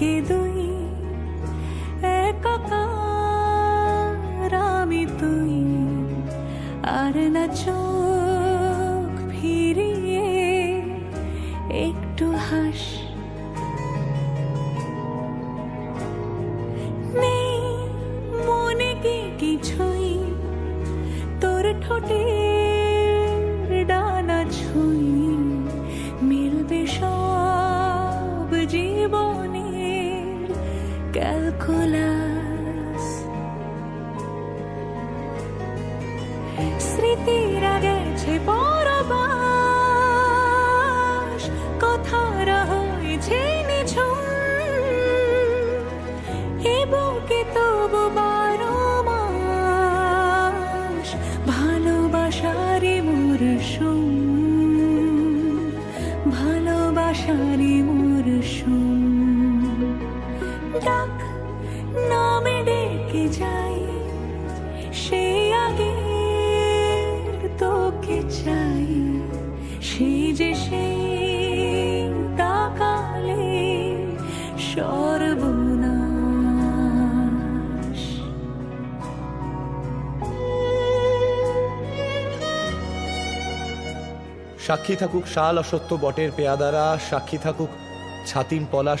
একে দুই, একাকার আমি তুই আর না চোখ ফিরিয়ে একটু হাস। নেই মনে কি কিছুই? তোর ঠোঁটে ক্যালকুলাস স্মৃতিরা গেছে পরবাস কথারা হয়েছে নিঝুম। এ বুকে তবু বারো মাস ভালোবাসারি মরশুম। ভালোবাসারি ডাক নামে ডেকে যাই। সে আগে তোকে চাই। সে যে সেই তাকালে সর্বনাশ। সাক্ষী থাকুক শাল অসত্য বটের পেয়াদারা, সাক্ষী থাকুক ছাতিম পলাশ